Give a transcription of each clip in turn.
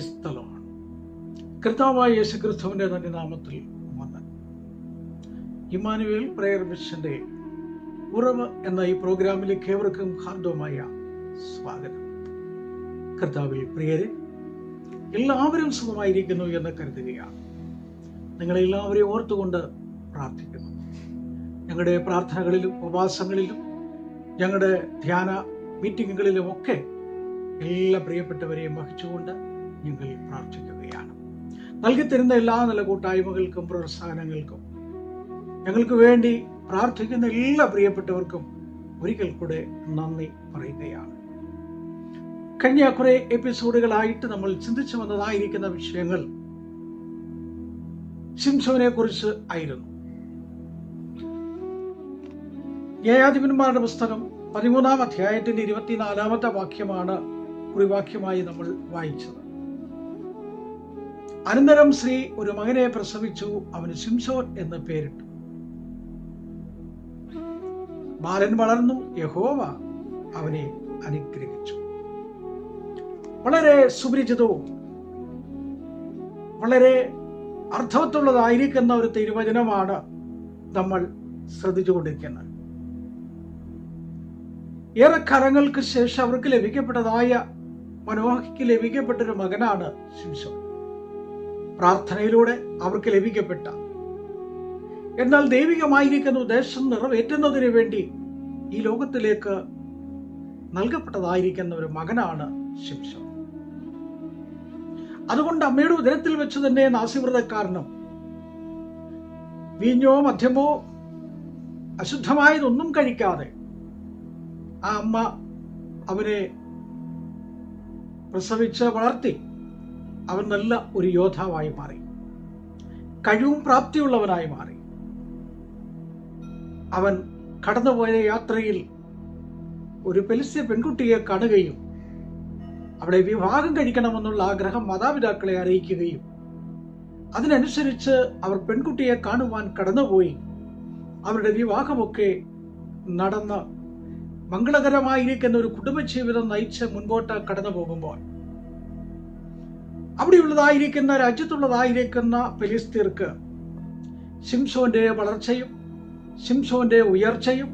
ക്രൈസ്തലമാണ് കർത്താവായ യേശു ക്രിസ്തുവിന്റെ തന്നെ നാമത്തിൽ വന്ന് ഇമാനുവേൽ പ്രയർ മിഷന്റെ ഉറവ് എന്ന ഈ പ്രോഗ്രാമിലേക്ക് ഏവർക്കും ഹാർദവമായ സ്വാഗതം. കർത്താവിൽ പ്രിയരെ എല്ലാവരും സുഖമായിരിക്കുന്നു എന്ന് കരുതുകയാണ്. നിങ്ങളെല്ലാവരെയും ഓർത്തുകൊണ്ട് പ്രാർത്ഥിക്കുന്നു. ഞങ്ങളുടെ പ്രാർത്ഥനകളിലും ഉപവാസങ്ങളിലും ഞങ്ങളുടെ ധ്യാന മീറ്റിങ്ങുകളിലും ഒക്കെ എല്ലാ പ്രിയപ്പെട്ടവരെയും വഹിച്ചുകൊണ്ട് ഞങ്ങൾ പ്രാർത്ഥിക്കുകയാണ്. നൽകിത്തരുന്ന എല്ലാ നല്ല കൂട്ടായ്മകൾക്കും പ്രോത്സാഹനങ്ങൾക്കും ഞങ്ങൾക്ക് വേണ്ടി പ്രാർത്ഥിക്കുന്ന എല്ലാ പ്രിയപ്പെട്ടവർക്കും ഒരിക്കൽ കൂടെ നന്ദി പറയുകയാണ്. കഴിഞ്ഞ കുറെ എപ്പിസോഡുകളായിട്ട് നമ്മൾ ചിന്തിച്ചു വന്നതായിരിക്കുന്ന വിഷയങ്ങൾ ശിംശോനെ കുറിച്ച് ആയിരുന്നു. ന്യായാധിപന്മാരുടെ പുസ്തകം പതിമൂന്നാം അധ്യായത്തിന്റെ ഇരുപത്തിനാലാമത്തെ വാക്യമാണ് കുറിവാക്യമായി നമ്മൾ വായിച്ചത്. അനന്തരം സ്ത്രീ ഒരു മകനെ പ്രസവിച്ചു അവന് ശിംശോൻ എന്ന് പേരിട്ടു. ബാലൻ വളർന്നു യഹോവ അവനെ അനുഗ്രഹിച്ചു. വളരെ സുപരിചിതവും വളരെ അർത്ഥവത്തുള്ളതായിരിക്കുന്ന ഒരു തിരുവചനമാണ് നമ്മൾ ശ്രദ്ധിച്ചുകൊണ്ടിരിക്കുന്നത്. ഏറെ കരങ്ങൾക്ക് ശേഷം അവർക്ക് ലഭിക്കപ്പെട്ടതായ മനോഹയ്ക്ക് ലഭിക്കപ്പെട്ടൊരു മകനാണ് ശിംശോൻ. പ്രാർത്ഥനയിലൂടെ അവർക്ക് ലഭിക്കപ്പെട്ട. എന്നാൽ ദൈവികമായിരിക്കുന്ന ഉദ്ദേശം നിറവേറ്റുന്നതിന് വേണ്ടി ഈ ലോകത്തിലേക്ക് നൽകപ്പെട്ടതായിരിക്കുന്ന ഒരു മകനാണ് ശിംഷ അതുകൊണ്ട് അമ്മയുടെ ഉദരത്തിൽ വെച്ച് തന്നെ കാരണം വീഞ്ഞോ മദ്യമോ അശുദ്ധമായതൊന്നും കഴിക്കാതെ ആ അമ്മ അവനെ പ്രസവിച്ച് വളർത്തി അവൻ നല്ല ഒരു യോദ്ധാവായി മാറി. കഴിവും പ്രാപ്തിയുള്ളവനായി മാറി. അവൻ കടന്നുപോയ യാത്രയിൽ ഒരു പെലിസ്യ പെൺകുട്ടിയെ കാണുകയും അവിടെ വിവാഹം കഴിക്കണമെന്നുള്ള ആഗ്രഹം മാതാപിതാക്കളെ അറിയിക്കുകയും അതിനനുസരിച്ച് അവർ പെൺകുട്ടിയെ കാണുവാൻ കടന്നുപോയി. അവരുടെ വിവാഹമൊക്കെ നടന്ന് മംഗളകരമായിരിക്കുന്ന ഒരു കുടുംബജീവിതം നയിച്ച് മുൻപോട്ട് കടന്നു പോകുമ്പോൾ അവിടെയുള്ളതായിരിക്കുന്ന രാജ്യത്തുള്ളതായിരിക്കുന്ന ഫിലിസ്തീർക്ക് ശിംസോന്റെ വളർച്ചയും ശിംസോന്റെ ഉയർച്ചയും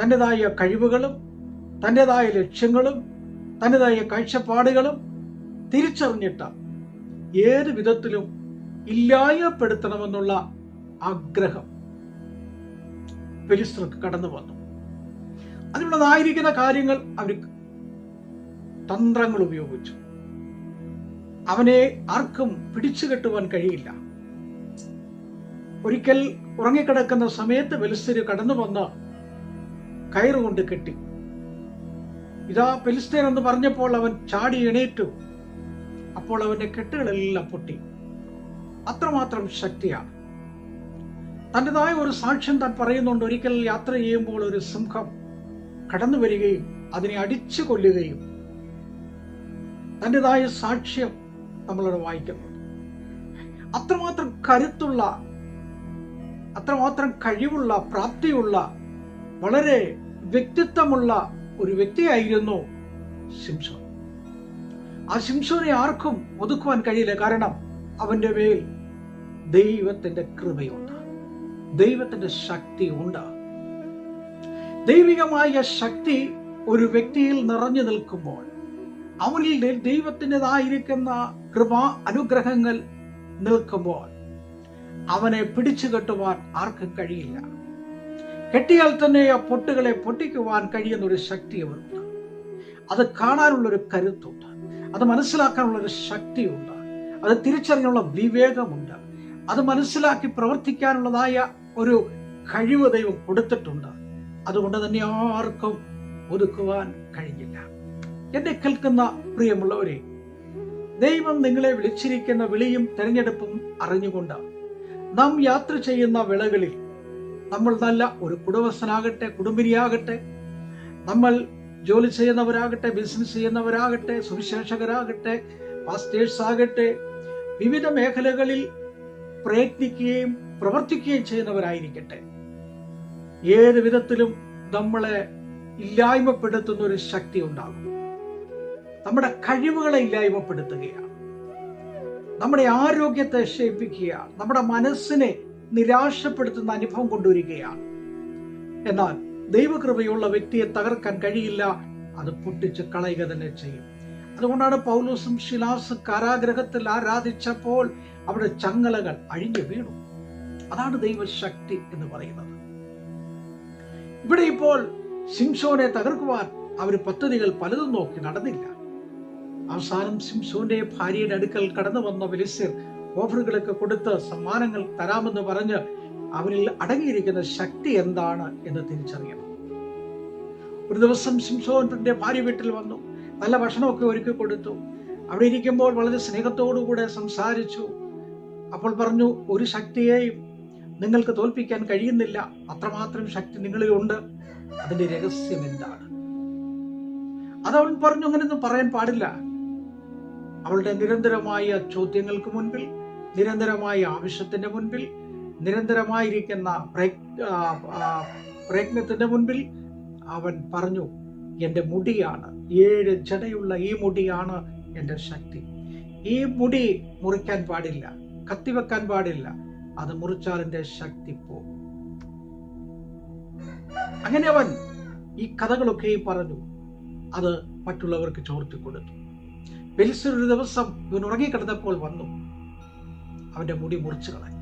തന്റെതായ കഴിവുകളും തന്റെതായ ലക്ഷ്യങ്ങളും തന്റെതായ കാഴ്ചപ്പാടുകളും തിരിച്ചറിഞ്ഞിട്ട് ഏത് വിധത്തിലും ഇല്ലായപ്പെടുത്തണമെന്നുള്ള ആഗ്രഹം ഫിലിസ്തർക്ക് കടന്നു വന്നു. അതിനുള്ളതായിരിക്കുന്ന കാര്യങ്ങൾ അവർ തന്ത്രങ്ങൾ ഉപയോഗിച്ചു. അവനെ ആർക്കും പിടിച്ചു കെട്ടുവാൻ കഴിയില്ല. ഒരിക്കൽ ഉറങ്ങിക്കിടക്കുന്ന സമയത്ത് വെലിസ്തര് കടന്നു വന്ന് കയറുകൊണ്ട് കെട്ടി. ഇതാ ഫെലിസ്തീൻ എന്ന് പറഞ്ഞപ്പോൾ അവൻ ചാടി എണീറ്റു. അപ്പോൾ അവന്റെ കെട്ടുകളെല്ലാം പൊട്ടി. അത്രമാത്രം ശക്തിയാണ്. തന്റെതായ ഒരു സാക്ഷ്യം താൻ പറയുന്നുണ്ട് ഒരിക്കൽ യാത്ര ചെയ്യുമ്പോൾ ഒരു സിംഹം കടന്നു വരികയും അതിനെ അടിച്ചു കൊല്ലുകയും. തന്റെതായ സാക്ഷ്യം നമ്മളവിടെ വായിക്കുന്നുണ്ട് അത്രമാത്രം കരുത്തുള്ള അത്രമാത്രം കഴിവുള്ള പ്രാപ്തിയുള്ള വളരെ വ്യക്തിത്വമുള്ള ഒരു വ്യക്തിയായിരുന്നു ശിംഷോൻ ആ ശിംഷോനെ ആർക്കും ഒതുക്കുവാൻ കഴിയില്ല. കാരണം അവന്റെ മേൽ ദൈവത്തിന്റെ കൃപയുണ്ട്. ദൈവത്തിന്റെ ശക്തി ഉണ്ട്. ദൈവികമായ ശക്തി ഒരു വ്യക്തിയിൽ നിറഞ്ഞു നിൽക്കുമ്പോൾ അവനിൽ ദൈവത്തിന്റെതായിരിക്കുന്ന കൃപ അനുഗ്രഹങ്ങൾ നിൽക്കുമ്പോൾ അവനെ പിടിച്ചു കെട്ടുവാൻ ആർക്കും കഴിയില്ല. കെട്ടിയാൽ തന്നെ ആ പൊട്ടുകളെ പൊട്ടിക്കുവാൻ കഴിയുന്ന ഒരു ശക്തി അവർക്ക് അത് കാണാനുള്ള ഒരു കരുത്തുണ്ട്. അത് മനസ്സിലാക്കാനുള്ള ഒരു ശക്തിയുണ്ട്. അത് തിരിച്ചറിയാനുള്ള വിവേകമുണ്ട്. അത് മനസ്സിലാക്കി പ്രവർത്തിക്കാനുള്ളതായ ഒരു കഴിവ് ദൈവം കൊടുത്തിട്ടുണ്ട്. അതുകൊണ്ട് തന്നെ ആർക്കും ഒതുക്കുവാൻ കഴിഞ്ഞില്ല. എന്നെ കേൾക്കുന്ന പ്രിയമുള്ളവരെ ദൈവം നിങ്ങളെ വിളിച്ചിരിക്കുന്ന വിളിയും തെരഞ്ഞെടുപ്പും അറിഞ്ഞുകൊണ്ട് നാം യാത്ര ചെയ്യുന്ന വിളകളിൽ നമ്മൾ നല്ല ഒരു കുടുംബസ്ഥനാകട്ടെ കുടുംബിനിയാകട്ടെ നമ്മൾ ജോലി ചെയ്യുന്നവരാകട്ടെ ബിസിനസ് ചെയ്യുന്നവരാകട്ടെ സുവിശേഷകരാകട്ടെ പാസ്റ്റേഴ്സ് ആകട്ടെ വിവിധ മേഖലകളിൽ പ്രയത്നിക്കുകയും പ്രവർത്തിക്കുകയും ചെയ്യുന്നവരായിരിക്കട്ടെ. ഏത് വിധത്തിലും നമ്മളെ ഇല്ലായ്മപ്പെടുത്തുന്ന ഒരു ശക്തി ഉണ്ടാകും. നമ്മുടെ കഴിവുകളെ ഇല്ലായ്മപ്പെടുത്തുകയാണ്. നമ്മുടെ ആരോഗ്യത്തെ ക്ഷയിപ്പിക്കുക നമ്മുടെ മനസ്സിനെ നിരാശപ്പെടുത്തുന്ന അനുഭവം കൊണ്ടുവരികയാണ്. എന്നാൽ ദൈവകൃപയുള്ള വ്യക്തിയെ തകർക്കാൻ കഴിയില്ല. അത് പൊട്ടിച്ച് കളയുക തന്നെ ചെയ്യും. അതുകൊണ്ടാണ് പൗലോസും ശിലാസ് കാരാഗ്രഹത്തിൽ ആരാധിച്ചപ്പോൾ അവിടെ ചങ്ങലകൾ അഴിഞ്ഞു വീണു. അതാണ് ദൈവശക്തി എന്ന് പറയുന്നത്. ഇവിടെ ഇപ്പോൾ സിംസോനെ തകർക്കുവാൻ അവർ പദ്ധതികൾ പലതും നോക്കി നടന്നില്ല. അവസാനം സിംസോന്റെ ഭാര്യയുടെ അടുക്കൽ കടന്നു വന്ന ഫിലിസ്തീർ ഓഫറുകളൊക്കെ കൊടുത്ത് സമ്മാനങ്ങൾ തരാമെന്ന് പറഞ്ഞ് അവരിൽ അടങ്ങിയിരിക്കുന്ന ശക്തി എന്താണ് എന്ന് തിരിച്ചറിയണം. ഒരു ദിവസം സിംസോന്റെ ഭാര്യ വീട്ടിൽ വന്നു. നല്ല ഭക്ഷണമൊക്കെ ഒരുക്കി കൊടുത്തു. അവിടെ ഇരിക്കുമ്പോൾ വളരെ സ്നേഹത്തോടുകൂടെ സംസാരിച്ചു. അപ്പോൾ പറഞ്ഞു ഒരു ശക്തിയെയും നിങ്ങൾക്ക് തോൽപ്പിക്കാൻ കഴിയുന്നില്ല. അത്രമാത്രം ശക്തി നിങ്ങളിലുണ്ട് അതിന്റെ രഹസ്യം എന്താണ്? അതവൻ പറഞ്ഞു അങ്ങനെയൊന്നും പറയാൻ പാടില്ല. അവളുടെ നിരന്തരമായ ചോദ്യങ്ങൾക്ക് മുൻപിൽ നിരന്തരമായ ആവശ്യത്തിന്റെ മുൻപിൽ നിരന്തരമായിരിക്കുന്ന പ്രയത്നത്തിന്റെ മുൻപിൽ അവൻ പറഞ്ഞു എന്റെ മുടിയാണ്. ഏഴ് ജടയുള്ള ഈ മുടിയാണ് എന്റെ ശക്തി. ഈ മുടി മുറിക്കാൻ പാടില്ല കത്തിവെക്കാൻ പാടില്ല. അത് മുറിച്ചാൽ എന്റെ ശക്തി പോകും. അങ്ങനെ അവൻ ഈ കഥകളൊക്കെയും പറഞ്ഞു. അത് മറ്റുള്ളവർക്ക് ചോർത്തി കൊടുത്തു പെലിസർ ഒരു ദിവസം ഇവൻ ഉറങ്ങിക്കിടന്നപ്പോൾ വന്നു. അവന്റെ മുടി മുറിച്ചു കളഞ്ഞു.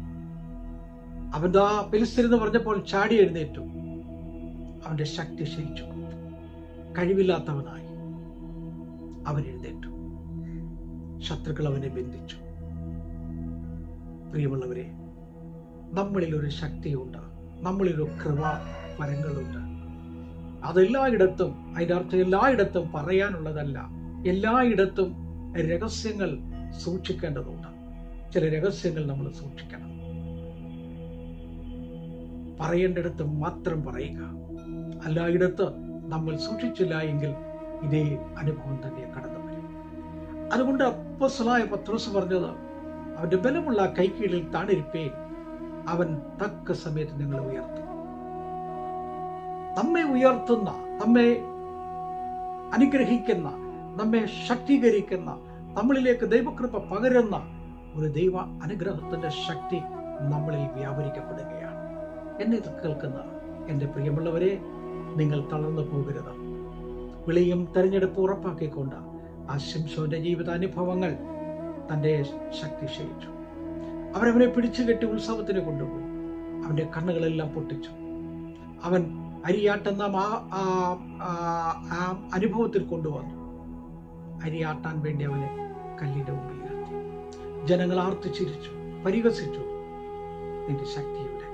അവൻ ആ എന്ന് പറഞ്ഞപ്പോൾ ചാടി എഴുന്നേറ്റു. അവന്റെ ശക്തി ക്ഷയിച്ചു. കഴിവില്ലാത്തവനായി അവൻ എഴുന്നേറ്റു. ശത്രുക്കൾ അവനെ ബന്ധിച്ചു. പ്രിയമുള്ളവരെ നമ്മളിൽ ഒരു ശക്തിയുണ്ട്. നമ്മളിൽ ഒരു കൃപ വരങ്ങളുണ്ട്. അതെല്ലായിടത്തും അതിന്റെ അർത്ഥം എല്ലായിടത്തും പറയാനുള്ളതല്ല. എല്ലായിടത്തും രഹസ്യങ്ങൾ സൂക്ഷിക്കേണ്ടതുണ്ട്. ചില രഹസ്യങ്ങൾ നമ്മൾ സൂക്ഷിക്കണം. പറയേണ്ടിടത്ത് മാത്രം പറയുക. അല്ലായിടത്ത് നമ്മൾ സൂക്ഷിച്ചില്ല എങ്കിൽ ഇതേ അനുഭവം തന്നെ കടന്നു വരും. അതുകൊണ്ട് അപ്പസ്വലായ പത്രോസ് പറഞ്ഞത് അവന്റെ ബലമുള്ള കൈക്കീഴിൽ താണിരിപ്പേ അവൻ തക്ക സമയത്ത് നിങ്ങളെ ഉയർത്തും. നമ്മെ ഉയർത്തുന്ന നമ്മെ അനുഗ്രഹിക്കുന്ന നമ്മെ ശക്തീകരിക്കുന്ന നമ്മളിലേക്ക് ദൈവകൃപ പകരുന്ന ഒരു ദൈവ അനുഗ്രഹത്തിന്റെ ശക്തി നമ്മളിൽ വ്യാപരിക്കപ്പെടുകയാണ്. എന്നെ ഇത് കേൾക്കുന്ന എന്റെ പ്രിയമുള്ളവരെ നിങ്ങൾ തളർന്നു പോകരുത്. വിളിയും തെരഞ്ഞെടുപ്പ് ഉറപ്പാക്കിക്കൊണ്ട് ആ ശിംശോന്റെ ജീവിതാനുഭവങ്ങൾ തന്റെ ശക്തി ക്ഷയിച്ചു. അവരവനെ പിടിച്ചു കെട്ടി ഉത്സവത്തിന് കൊണ്ടുപോയി. അവന്റെ കണ്ണുകളെല്ലാം പൊട്ടിച്ചു. അവൻ അരിയാട്ടെന്ന ആ അനുഭവത്തിൽ കൊണ്ടുവന്നു. അരിയാട്ടാൻ വേണ്ടി അവനെ കല്ലിന്റെ മുമ്പിൽ നിർത്തി ജനങ്ങൾ ആർത്തു ചിരിച്ചു പരിഹസിച്ചു. നിന്റെ ശക്തിയുടെ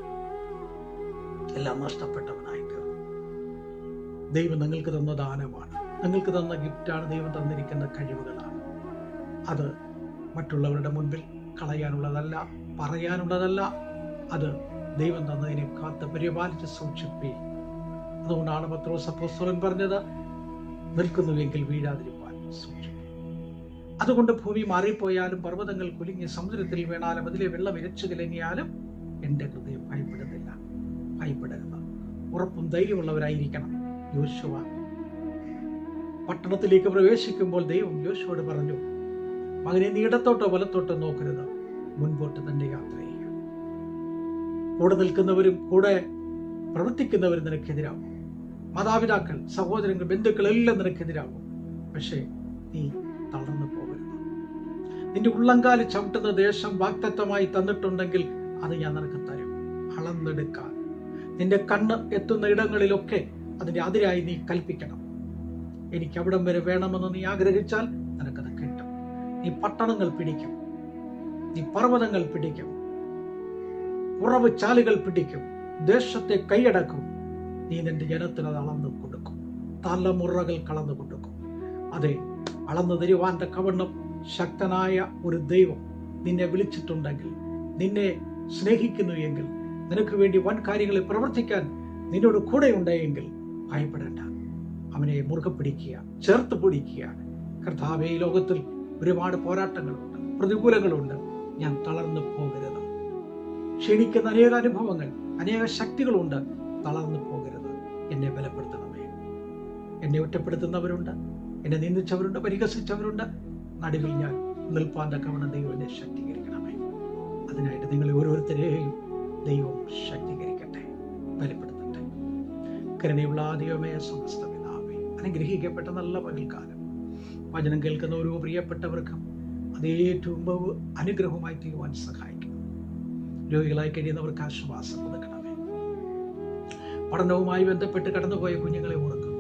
എല്ലാം നഷ്ടപ്പെട്ടവനായി തീർന്നു. ദൈവം നിങ്ങൾക്ക് തന്ന ദാനമാണ്. നിങ്ങൾക്ക് തന്ന ഗിഫ്റ്റാണ് ദൈവം തന്നിരിക്കുന്ന കഴിവുകളാണ്. അത് മറ്റുള്ളവരുടെ മുൻപിൽ കളയാനുള്ളതല്ല പറയാനുള്ളതല്ല. അത് ദൈവം തന്നതിനെ കാത്ത് പരിപാലിച്ച് സൂക്ഷിപ്പേ. അതുകൊണ്ടാണ് പത്രോസ് അപ്പോസ്തലൻ പറഞ്ഞത് നിൽക്കുന്നുവെങ്കിൽ വീഴാതിരിപ്പാൻ. സൂക്ഷിക്കും അതുകൊണ്ട് ഭൂമി മാറിപ്പോയാലും പർവതങ്ങൾ കുലുങ്ങി സമുദ്രത്തിൽ വീണാലും അതിലെ വെള്ളം ഇരച്ചു കലങ്ങിയാലും എന്റെ ഹൃദയം ഭയപ്പെടുന്നില്ല. ഭയപ്പെടരുത്. ഉറപ്പും ധൈര്യമുള്ളവരായിരിക്കണം. യോശുവ. പട്ടണത്തിലേക്ക് പ്രവേശിക്കുമ്പോൾ ദൈവം യോശുവോട് പറഞ്ഞു മകനെ നീ ഇടത്തോട്ടോ വലത്തോട്ടോ നോക്കരുത്. മുൻപോട്ട് തന്നെ യാത്ര ചെയ്യുക കൂടെ നിൽക്കുന്നവരും കൂടെ പ്രവർത്തിക്കുന്നവരും നിനക്കെതിരാകും. മാതാപിതാക്കൾ സഹോദരങ്ങൾ ബന്ധുക്കൾ എല്ലാം നിനക്കെതിരാകും. പക്ഷേ നീ തളർന്നു പോകരുത്. നിന്റെ ഉള്ളങ്കാൽ ചവിട്ടുന്ന ദേശം വാക്തത്വമായി തന്നിട്ടുണ്ടെങ്കിൽ അത് ഞാൻ നിനക്ക് തരും. അളന്നെടുക്കാൻ. നിന്റെ കണ്ണ് എത്തുന്ന ഇടങ്ങളിലൊക്കെ അതിന്റെ അതിരായി നീ കൽപ്പിക്കണം. എനിക്ക് അവിടം വരെ വേണമെന്ന് നീ ആഗ്രഹിച്ചാൽ നിനക്കത് കിട്ടും. നീ പട്ടണങ്ങൾ പിടിക്കും. നീ പർവതങ്ങൾ പിടിക്കും. ഉറവ് ചാലുകൾ പിടിക്കും. ദേശത്തെ കൈയടക്കും. നീ നിന്റെ ജനത്തിന് അളന്നു കൊടുക്കും. തലമുറകൾ കളന്നു കൊടുക്കും അതെ അളന്നു തരുവാൻ തക്കവണ്ണം ശക്തനായ ഒരു ദൈവം നിന്നെ വിളിച്ചിട്ടുണ്ടെങ്കിൽ നിന്നെ സ്നേഹിക്കുന്നു എങ്കിൽ നിനക്ക് വേണ്ടി വൻ കാര്യങ്ങളെ പ്രവർത്തിക്കാൻ നിന്നോട് കൂടെ ഉണ്ടെങ്കിൽ ഭയപ്പെടേണ്ട. അവനെ മുറുകെ പിടിക്കുക ചേർത്ത് പിടിക്കുക. കർത്താവെ ഈ ലോകത്തിൽ ഒരുപാട് പോരാട്ടങ്ങളുണ്ട് പ്രതികൂലങ്ങളുണ്ട്. ഞാൻ തളർന്നു പോകരുത്. ക്ഷണിക്കുന്ന അനേക അനുഭവങ്ങൾ അനേക ശക്തികളുണ്ട്. തളർന്നു പോകരുത്. എന്നെ ബലപ്പെടുത്തണമേ. എന്നെ ഒറ്റപ്പെടുത്തുന്നവരുണ്ട്. എന്നെ നിന്ദിച്ചവരുണ്ട് പരിഹസിച്ചവരുണ്ട്. നടുവിൽ ഞാൻ നിൽപ്പാൻ തക്കവണ്ണം ദൈവം എന്നെ ശക്തീകരിക്കണമേ. അതിനായിട്ട് നിങ്ങളെ ഓരോരുത്തരെയും ദൈവം ശക്തീകരിക്കട്ടെ ബലപ്പെടുത്തട്ടെ. കരുണയുള്ള ദൈവമേ സമസ്ത പിതാവേ അനുഗ്രഹിക്കപ്പെട്ട നല്ല പകൽക്കാലം. വചനം കേൾക്കുന്ന ഓരോ പ്രിയപ്പെട്ടവർക്കും അത് ഏറ്റവും അനുഗ്രഹമായി തീരുവാൻ സഹായിക്കണം രോഗികളായി കഴിയുന്നവർക്ക് ആശ്വാസം കൊടുക്കണമേ പഠനവുമായി ബന്ധപ്പെട്ട് കടന്നുപോയ കുഞ്ഞുങ്ങളെ ഓർക്കുന്നു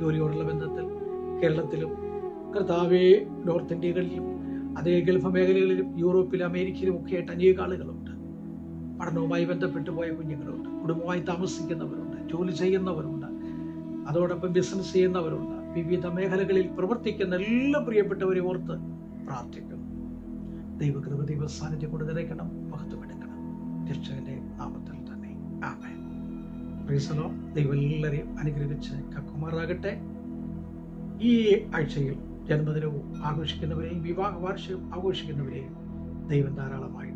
ജോലിയോടുള്ള ബന്ധത്തിൽ കേരളത്തിലും കർത്താവെ നോർത്ത് ഇന്ത്യകളിലും അതേ ഗൾഫ് മേഖലകളിലും യൂറോപ്പിലും അമേരിക്കയിലും ഒക്കെ ആയിട്ട് അനേക ആളുകളുണ്ട്. പഠനവുമായി ബന്ധപ്പെട്ട് പോയ കുഞ്ഞുങ്ങളുണ്ട്. കുടുംബമായി താമസിക്കുന്നവരുണ്ട്. ജോലി ചെയ്യുന്നവരുണ്ട്. അതോടൊപ്പം ബിസിനസ് ചെയ്യുന്നവരുണ്ട്. വിവിധ മേഖലകളിൽ പ്രവർത്തിക്കുന്ന എല്ലാ പ്രിയപ്പെട്ടവരെ ഓർത്ത് പ്രാർത്ഥിക്കുന്നു ദൈവകൃപ ദൈവ സാന്നിധ്യം കൊണ്ട് നിറയ്ക്കണം മഹത്വമെടുക്കണം രക്ഷകന്റെ നാമത്തിൽ തന്നെ. പ്രീസലോ ദൈവം എല്ലാവരെയും അനുഗ്രഹിച്ച് കക്കുമാറാകട്ടെ. ഈ ആഴ്ചയിൽ ജന്മദിനവും ആഘോഷിക്കുന്നവരെയും വിവാഹ വാർഷികം ആഘോഷിക്കുന്നവരെയും ദൈവം ധാരാളമായിട്ട്